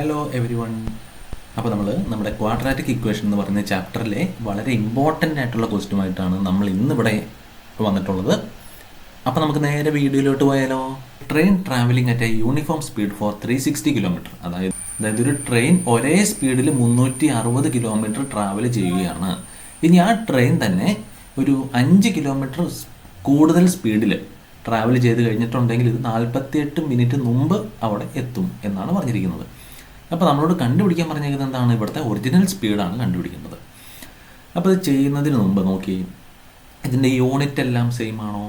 Hello every one അപ്പോൾ നമ്മൾ നമ്മുടെ ക്വാഡ്രാറ്റിക് ഇക്വേഷൻ എന്ന് പറയുന്ന ചാപ്റ്ററിലെ വളരെ ഇമ്പോർട്ടന്റ് ആയിട്ടുള്ള ക്വസ്റ്റുമായിട്ടാണ് നമ്മൾ ഇന്നിവിടെ വന്നിട്ടുള്ളത്. അപ്പോൾ നമുക്ക് നേരെ വീഡിയോയിലോട്ട് പോയാലോ? Train travelling at a uniform speed for three sixty kilometre അതായത് അതായത് ഒരു ട്രെയിൻ ഒരേ സ്പീഡിൽ മുന്നൂറ്റി അറുപത് കിലോമീറ്റർ ട്രാവൽ ചെയ്യുകയാണ്. ഇനി ആ ട്രെയിൻ തന്നെ ഒരു അഞ്ച് കിലോമീറ്റർ കൂടുതൽ സ്പീഡിൽ ട്രാവൽ ചെയ്ത് കഴിഞ്ഞിട്ടുണ്ടെങ്കിൽ ഇത് നാൽപ്പത്തിയെട്ട് മിനിറ്റ് മുമ്പ് അവിടെ എത്തും എന്നാണ് പറഞ്ഞിരിക്കുന്നത്. അപ്പോൾ നമ്മളോട് കണ്ടുപിടിക്കാൻ പറഞ്ഞേക്കുന്നത് എന്താണ്? ഇവിടുത്തെ ഒറിജിനൽ സ്പീഡാണ് കണ്ടുപിടിക്കുന്നത്. അപ്പോൾ ഇത് ചെയ്യുന്നതിന് മുമ്പ് നോക്കി ഇതിന്റെ യൂണിറ്റ് എല്ലാം സെയിം ആണോ?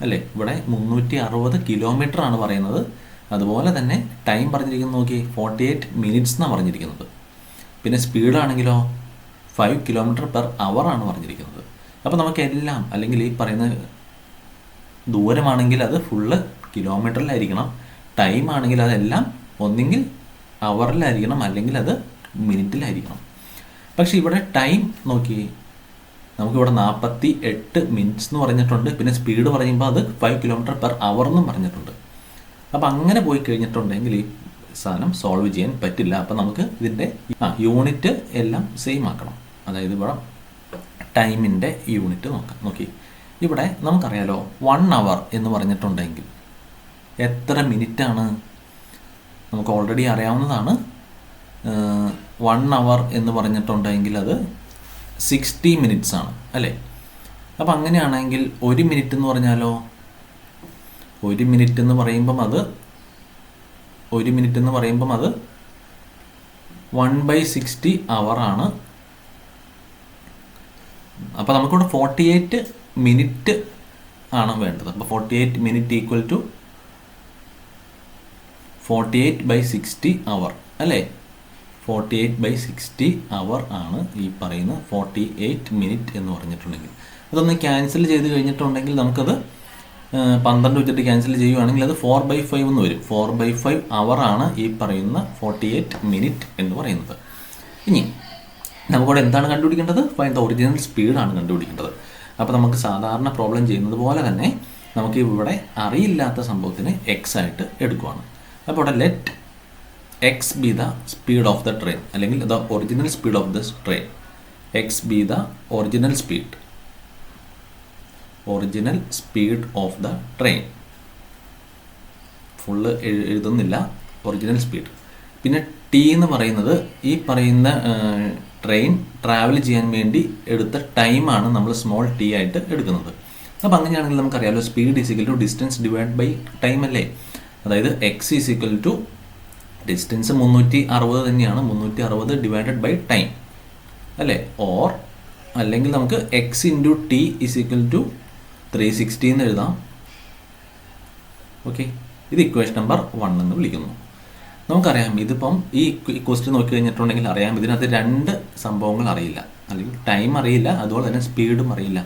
അല്ലേ? ഇവിടെ മുന്നൂറ്റി അറുപത് കിലോമീറ്റർ ആണ് പറയുന്നത്. അതുപോലെ തന്നെ ടൈം പറഞ്ഞിരിക്കുന്നത് നോക്കി ഫോർട്ടി എയ്റ്റ് മിനിറ്റ്സ് എന്നാണ് പറഞ്ഞിരിക്കുന്നത്. പിന്നെ സ്പീഡാണെങ്കിലോ ഫൈവ് കിലോമീറ്റർ പെർ അവർ ആണ് പറഞ്ഞിരിക്കുന്നത്. അപ്പോൾ നമുക്ക് എല്ലാം അല്ലെങ്കിൽ ഈ പറയുന്ന ദൂരമാണെങ്കിൽ അത് ഫുള്ള് കിലോമീറ്ററിലായിരിക്കണം ടൈം ആണെങ്കിൽ അതെല്ലാം ഒന്നെങ്കിൽ അവറിലായിരിക്കണം അല്ലെങ്കിൽ അത് മിനിറ്റിലായിരിക്കണം. പക്ഷെ ഇവിടെ ടൈം നോക്കി നമുക്കിവിടെ നാൽപ്പത്തി എട്ട് മിനിറ്റ്സ് എന്ന് പറഞ്ഞിട്ടുണ്ട്. പിന്നെ സ്പീഡ് പറയുമ്പോൾ അത് ഫൈവ് കിലോമീറ്റർ പെർ അവർ എന്നും പറഞ്ഞിട്ടുണ്ട്. അപ്പോൾ അങ്ങനെ പോയി കഴിഞ്ഞിട്ടുണ്ടെങ്കിൽ ഈ സാധനം സോൾവ് ചെയ്യാൻ പറ്റില്ല. അപ്പോൾ നമുക്ക് ഇതിന്റെ ആ യൂണിറ്റ് എല്ലാം സെയിം ആക്കണം. അതായത് ഇവിടെ ടൈമിന്റെ യൂണിറ്റ് നോക്കാം. നോക്കി. ഇവിടെ നമുക്കറിയാലോ വൺ അവർ എന്ന് പറഞ്ഞിട്ടുണ്ടെങ്കിൽ എത്ര മിനിറ്റാണ് നമുക്ക് ഓൾറെഡി അറിയാവുന്നതാണ്. വൺ അവർ എന്ന് പറഞ്ഞിട്ടുണ്ടെങ്കിൽ അത് സിക്സ്റ്റി മിനിറ്റ്സ് ആണ് അല്ലേ? അപ്പം അങ്ങനെയാണെങ്കിൽ ഒരു മിനിറ്റ് എന്ന് പറഞ്ഞാലോ? ഒരു മിനിറ്റ് എന്ന് പറയുമ്പം അത് ഒരു മിനിറ്റ് എന്ന് പറയുമ്പം അത് വൺ ബൈ സിക്സ്റ്റി ആണ്. അപ്പോൾ നമുക്കിവിടെ ഫോർട്ടി എയ്റ്റ് മിനിറ്റ് ആണ് വേണ്ടത്. അപ്പോൾ forty eight minute equal to forty eight by sixty hour അല്ലേ? Forty eight by sixty hour ആണ് ഈ പറയുന്ന ഫോർട്ടി എയ്റ്റ് മിനിറ്റ് എന്ന് പറഞ്ഞിട്ടുണ്ടെങ്കിൽ. അതൊന്ന് ക്യാൻസൽ ചെയ്ത് കഴിഞ്ഞിട്ടുണ്ടെങ്കിൽ നമുക്കത് പന്ത്രണ്ട് വെച്ചിട്ട് ക്യാൻസൽ ചെയ്യുവാണെങ്കിൽ അത് ഫോർ ബൈ ഫൈവ് എന്ന് വരും. ഫോർ ബൈ ഫൈവ് അവർ ആണ് ഈ പറയുന്ന ഫോർട്ടി എയ്റ്റ് മിനിറ്റ് എന്ന് പറയുന്നത്. ഇനി നമുക്കവിടെ എന്താണ് കണ്ടുപിടിക്കേണ്ടത്? ഫൈൻ ദ ഒറിജിനൽ സ്പീഡാണ് കണ്ടുപിടിക്കേണ്ടത്. അപ്പോൾ നമുക്ക് സാധാരണ പ്രോബ്ലം ചെയ്യുന്നത് പോലെ തന്നെ നമുക്ക് ഇവിടെ അറിയില്ലാത്ത സംഭവത്തിന് എക്സ് ആയിട്ട് എടുക്കുവാണ്. അപ്പോൾ ഇവിടെ let x be the speed of the train അല്ലെങ്കിൽ the original speed of the train x be the original speed original speed of the train full എഴുതുന്നില്ല. ഒറിജിനൽ സ്പീഡ് പിന്നെ ടി എന്ന് പറയുന്നത് ഈ പറയുന്ന ട്രെയിൻ ട്രാവൽ ചെയ്യാൻ വേണ്ടി എടുത്ത ടൈമാണ് നമ്മൾ സ്മോൾ ടി ആയിട്ട് എടുക്കുന്നത്. അപ്പോൾ അങ്ങനെയാണെങ്കിൽ നമുക്കറിയാമല്ലോ speed is equal to distance divide by time അല്ലേ? അതായത് x is equal to distance മുന്നൂറ്റി അറുപത് തന്നെയാണ്. മുന്നൂറ്റി അറുപത് ഡിവൈഡഡ് ബൈ ടൈം അല്ലേ? ഓർ അല്ലെങ്കിൽ നമുക്ക് x into T is equal to three sixty എന്ന് എഴുതാം. ഓക്കെ ഇത് ഇക്വേഷൻ നമ്പർ വൺ എന്ന് വിളിക്കുന്നു. നമുക്കറിയാം ഇതിപ്പം ഈ ക്വസ്റ്റ്യൻ നോക്കി കഴിഞ്ഞിട്ടുണ്ടെങ്കിൽ അറിയാം ഇതിനകത്ത് രണ്ട് സംഭവങ്ങൾ അറിയില്ല. അല്ലെങ്കിൽ ടൈം അറിയില്ല അതുപോലെ തന്നെ സ്പീഡും അറിയില്ല.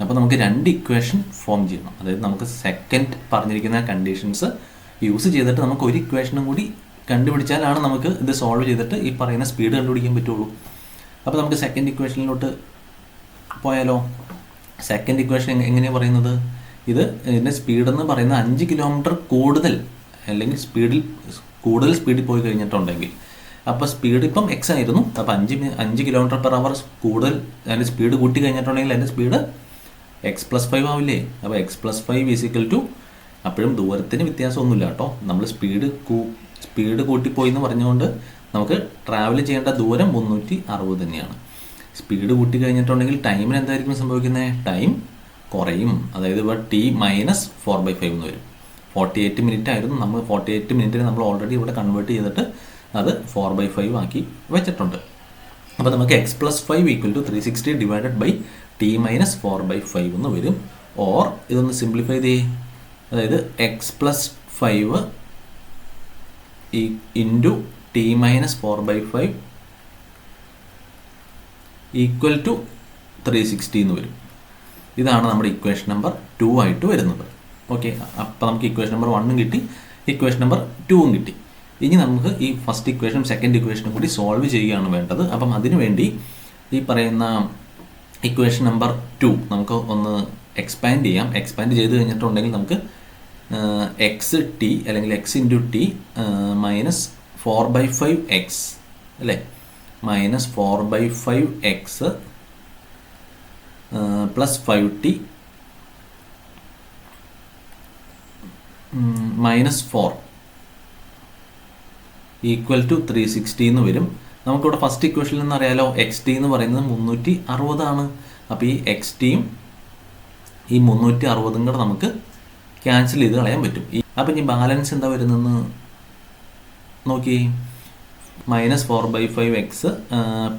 അപ്പോൾ നമുക്ക് രണ്ട് ഇക്വേഷൻ ഫോം ചെയ്യണം. അതായത് നമുക്ക് സെക്കൻഡ് പറഞ്ഞിരിക്കുന്ന കണ്ടീഷൻസ് യൂസ് ചെയ്തിട്ട് നമുക്ക് ഒരു ഇക്വേഷനും കൂടി കണ്ടുപിടിച്ചാലാണ് നമുക്ക് ഇത് സോൾവ് ചെയ്തിട്ട് ഈ പറയുന്ന സ്പീഡ് കണ്ടുപിടിക്കാൻ പറ്റുള്ളൂ. അപ്പോൾ നമുക്ക് സെക്കൻഡ് ഇക്വേഷനിലോട്ട് പോയാലോ? സെക്കൻഡ് ഇക്വേഷൻ എങ്ങനെയാണ് പറയുന്നത്? ഇത് ഇതിന്റെ സ്പീഡെന്ന് പറയുന്നത് അഞ്ച് കിലോമീറ്റർ കൂടുതൽ അല്ലെങ്കിൽ സ്പീഡിൽ കൂടുതൽ സ്പീഡിൽ പോയി കഴിഞ്ഞിട്ടുണ്ടെങ്കിൽ. അപ്പോൾ സ്പീഡ് ഇപ്പം എക്സ് ആയിരുന്നു. അപ്പോൾ അഞ്ച് അഞ്ച് കിലോമീറ്റർ പെർ അവർ കൂടുതൽ അതിന്റെ സ്പീഡ് കൂട്ടി കഴിഞ്ഞിട്ടുണ്ടെങ്കിൽ അതിന്റെ സ്പീഡ് എക്സ് പ്ലസ് ഫൈവ് ആവില്ലേ? അപ്പോൾ x plus five is equal to അപ്പോഴും ദൂരത്തിന് വ്യത്യാസമൊന്നുമില്ല കേട്ടോ. നമ്മൾ സ്പീഡ് കൂ സ്പീഡ് കൂട്ടിപ്പോയി എന്ന് പറഞ്ഞുകൊണ്ട് നമുക്ക് ട്രാവൽ ചെയ്യേണ്ട ദൂരം മുന്നൂറ്റി അറുപത് തന്നെയാണ്. സ്പീഡ് കൂട്ടി കഴിഞ്ഞിട്ടുണ്ടെങ്കിൽ ടൈമിന് എന്തായിരിക്കും സംഭവിക്കുന്നത് ടൈം കുറയും. അതായത് ഇപ്പോൾ T minus four by five എന്ന് വരും. ഫോർട്ടി എയ്റ്റ് മിനിറ്റ് ആയിരുന്നു. നമ്മൾ ഫോർട്ടി എയ്റ്റ് മിനിറ്റിന് നമ്മൾ ഓൾറെഡി ഇവിടെ കൺവേർട്ട് ചെയ്തിട്ട് അത് ഫോർ ബൈ ഫൈവ് ആക്കി വെച്ചിട്ടുണ്ട്. അപ്പോൾ നമുക്ക് x plus five equal to three sixty divided by T minus four by five എന്ന് വരും. ഓർ ഇതൊന്ന് സിംപ്ലിഫൈ ചെയ്തേ അതായത് എക്സ് പ്ലസ് ഫൈവ് ഈ into T minus four by five equal to three sixty എന്ന് വരും. ഇതാണ് നമ്മുടെ ഇക്വേഷൻ നമ്പർ ടു ആയിട്ട് വരുന്നത്. ഓക്കെ അപ്പോൾ നമുക്ക് ഇക്വേഷൻ നമ്പർ വണ്ണും കിട്ടി ഇക്വേഷൻ നമ്പർ ടൂവും കിട്ടി. ഇനി നമുക്ക് ഈ ഫസ്റ്റ് ഇക്വേഷനും സെക്കൻഡ് ഇക്വേഷനും കൂടി സോൾവ് ചെയ്യുകയാണ് വേണ്ടത്. അപ്പം അതിനു വേണ്ടി ഈ പറയുന്ന ഇക്വേഷൻ നമ്പർ ടു നമുക്ക് ഒന്ന് എക്സ്പാൻഡ് ചെയ്യാം. എക്സ്പാൻഡ് ചെയ്ത് കഴിഞ്ഞിട്ടുണ്ടെങ്കിൽ നമുക്ക് എക്സ് ടി അല്ലെങ്കിൽ x into T minus four by five x അല്ലേ? Minus four by five x plus five T minus four equal to three sixty എന്ന് വരും. നമുക്കിവിടെ ഫസ്റ്റ് ഇക്വേഷനിൽ നിന്ന് അറിയാലോ എക്സ് ടി എന്ന് പറയുന്നത് മുന്നൂറ്റി അറുപതാണ്. അപ്പോൾ ഈ എക്സ് ടിയും ഈ മുന്നൂറ്റി അറുപതും കൂടെ നമുക്ക് ക്യാൻസൽ ചെയ്ത് കളയാൻ പറ്റും. ഈ അപ്പം ഇനി ബാലൻസ് എന്താ വരുന്നതെന്ന് നോക്കി. Minus four by five x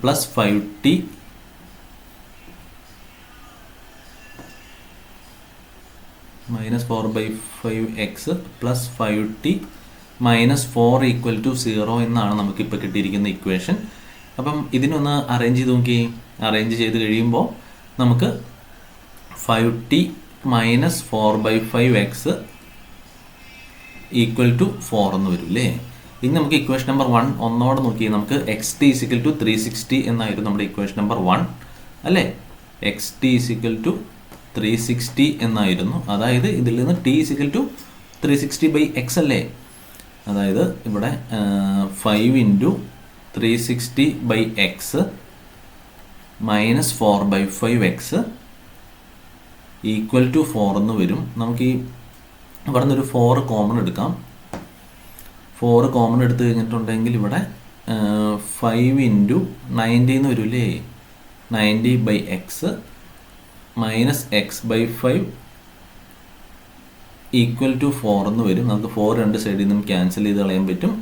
plus five T minus four by five x plus five T minus four equal to zero എന്നാണ് നമുക്കിപ്പോൾ കിട്ടിയിരിക്കുന്ന ഇക്വേഷൻ അപ്പം ഇതിനൊന്ന് അറേഞ്ച് ചെയ്ത് നോക്കി. അറേഞ്ച് ചെയ്ത് കഴിയുമ്പോൾ നമുക്ക് five T minus four by five x equal to four എന്ന് വരും അല്ലേ ഇനി നമുക്ക് ഇക്വേഷൻ നമ്പർ വൺ ഒന്നോടെ നോക്കി നമുക്ക് x T is equal to three sixty എന്നായിരുന്നു നമ്മുടെ ഇക്വേഷൻ നമ്പർ വൺ അല്ലേ? X T is equal to three sixty എന്നായിരുന്നു. അതായത് ഇതിൽ നിന്ന് T is equal to three sixty by x അല്ലേ? അതായത് ഇവിടെ five into three sixty by x minus four by five x equal to four എന്ന് വരും. നമുക്ക് ഈ ഇവിടെ നിന്നൊരു ഫോർ കോമൺ എടുക്കാം. ഫോർ കോമൺ എടുത്തു കഴിഞ്ഞിട്ടുണ്ടെങ്കിൽ ഇവിടെ ഫൈവ് ഇന്റു നയന്റി എന്ന് വരില്ലേ? Ninety by x minus x by five equal to four എന്ന് വരും. നമുക്ക് ഫോർ രണ്ട് സൈഡിൽ നിന്നും ക്യാൻസൽ ചെയ്ത് കളയാൻ പറ്റും.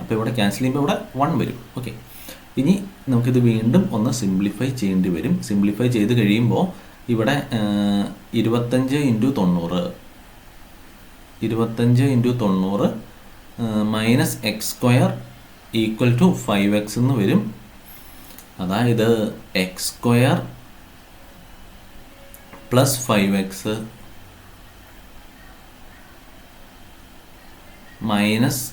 അപ്പോൾ ഇവിടെ ക്യാൻസൽ ചെയ്യുമ്പോൾ ഇവിടെ വൺ വരും. ഓക്കെ ഇനി നമുക്കിത് വീണ്ടും ഒന്ന് സിംപ്ലിഫൈ ചെയ്യേണ്ടി വരും. സിംപ്ലിഫൈ ചെയ്ത് കഴിയുമ്പോൾ ഇവിടെ ഇരുപത്തഞ്ച് ഇന്റു തൊണ്ണൂറ്. ഇരുപത്തഞ്ച് ഇന്റു തൊണ്ണൂറ് minus x square equal to five x എന്ന് വരും. അതായത് x square plus five x minus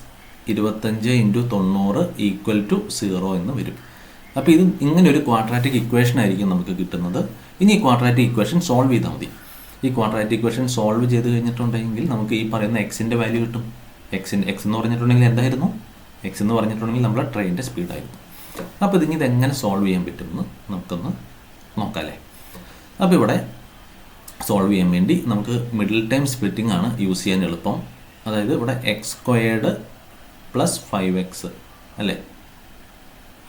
ഇരുപത്തഞ്ച് ഇന്റു തൊണ്ണൂറ് ഈക്വൽ ടു സീറോ എന്ന് വരും. അപ്പോൾ ഇത് ഇങ്ങനെ ഒരു ക്വാഡ്രാറ്റിക് ഇക്വേഷൻ ആയിരിക്കും നമുക്ക് കിട്ടുന്നത്. ഇനി ഈ ക്വാഡ്രാറ്റിക് ഇക്വേഷൻ സോൾവ് ചെയ്താൽ മതി. ഈ ക്വാഡ്രാറ്റിക് ഇക്വേഷൻ സോൾവ് ചെയ്ത് കഴിഞ്ഞിട്ടുണ്ടെങ്കിൽ നമുക്ക് ഈ പറയുന്ന എക്സിന്റെ വാല്യൂ കിട്ടും. എക്സിന്റെ എക്സ് എന്ന് പറഞ്ഞിട്ടുണ്ടെങ്കിൽ എന്തായിരുന്നു? എക്സ് എന്ന് പറഞ്ഞിട്ടുണ്ടെങ്കിൽ നമ്മുടെ ട്രെയിനിന്റെ സ്പീഡായിരുന്നു അപ്പോൾ ഇതിന് ഇതെങ്ങനെ സോൾവ് ചെയ്യാൻ പറ്റുമെന്ന് നമുക്കൊന്ന് നോക്കാമല്ലേ അപ്പോൾ ഇവിടെ സോൾവ് ചെയ്യാൻ വേണ്ടി നമുക്ക് മിഡിൽ ടൈം സ്പ്ലിറ്റിംഗ് ആണ് യൂസ് ചെയ്യാൻ എളുപ്പം. അതായത് ഇവിടെ x squared plus five x അല്ലേ?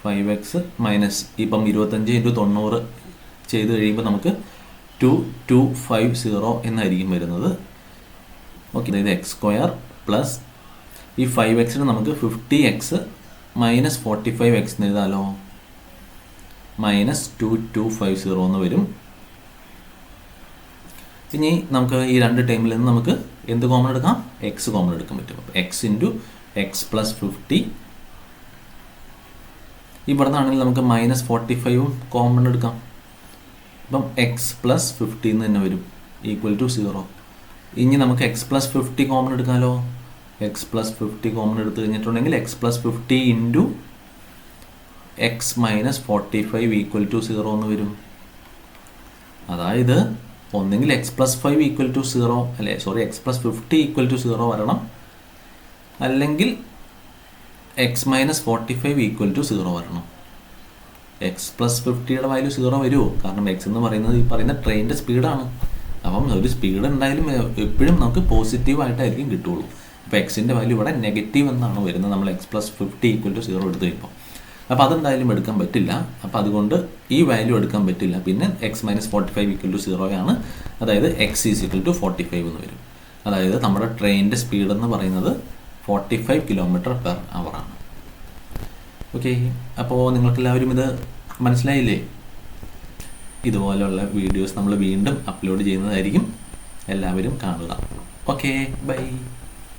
ഫൈവ് എക്സ് മൈനസ് ഇപ്പം ഇരുപത്തഞ്ച് ഇന്റു തൊണ്ണൂറ് ചെയ്ത് കഴിയുമ്പോൾ നമുക്ക് ടു ടു ഫൈവ് സീറോ എന്നായിരിക്കും വരുന്നത്. ഓക്കെ അതായത് എക്സ് സ്ക്വയർ പ്ലസ് ഈ ഫൈവ് എക്സിന് നമുക്ക് fifty x minus forty five x എന്ന് എഴുതാലോ? Minus two two five zero എന്ന് വരും. ഇനി നമുക്ക് ഈ രണ്ട് ടൈമിൽ നിന്ന് നമുക്ക് എന്ത് കോമൺ എടുക്കാം? എക്സ് കോമൺ എടുക്കാൻ പറ്റും. അപ്പോൾ x into x plus fifty ഇവിടുന്നാണെങ്കിൽ നമുക്ക് മൈനസ് ഫോർട്ടി ഫൈവും കോമൺ എടുക്കാം. ഇപ്പം എക്സ് പ്ലസ് ഫിഫ്റ്റി എന്ന് തന്നെ വരും. ഈക്വൽ ടു സീറോ ഇനി നമുക്ക് എക്സ് പ്ലസ് ഫിഫ്റ്റി കോമൺ എടുക്കാമല്ലോ എക്സ് പ്ലസ് ഫിഫ്റ്റി കോമൺ എടുത്തു കഴിഞ്ഞിട്ടുണ്ടെങ്കിൽ x plus fifty into x minus forty five equal to zero എന്ന് വരും. അതായത് ഒന്നെങ്കിൽ x plus five equal to zero അല്ലേ sorry x plus fifty equal to zero വരണം. അല്ലെങ്കിൽ x minus forty five equal to zero വരണം. X plus ഫിഫ്റ്റിയുടെ value zero വരുമോ കാരണം എക്സ് എന്ന് പറയുന്നത് ഈ പറയുന്ന ട്രെയിനിന്റെ സ്പീഡാണ് അപ്പം ഒരു സ്പീഡ് എന്തായാലും എപ്പോഴും നമുക്ക് പോസിറ്റീവ് ആയിട്ടായിരിക്കും കിട്ടുള്ളൂ. അപ്പോൾ എക്സിന്റെ വാല്യൂ ഇവിടെ നെഗറ്റീവ് എന്നാണ് വരുന്നത്. നമ്മൾ x plus fifty equal to zero എടുത്ത് കഴിയുമ്പോൾ അപ്പോൾ അതെന്തായാലും എടുക്കാൻ പറ്റില്ല. അപ്പോൾ അതുകൊണ്ട് ഈ വാല്യൂ എടുക്കാൻ പറ്റില്ല. പിന്നെ x minus forty five equal to zero ആണ്. അതായത് x is equal to forty five എന്ന് വരും. അതായത് നമ്മുടെ ട്രെയിനിന്റെ സ്പീഡ് എന്ന് പറയുന്നത് forty five kilometre per hour ആണ്. ഓക്കെ അപ്പോൾ നിങ്ങൾക്കെല്ലാവരും ഇത് മനസ്സിലായില്ലേ? ഇതുപോലെയുള്ള വീഡിയോസ് നമ്മൾ വീണ്ടും അപ്ലോഡ് ചെയ്യുന്നതായിരിക്കും. എല്ലാവരും കാണുക. Okay bye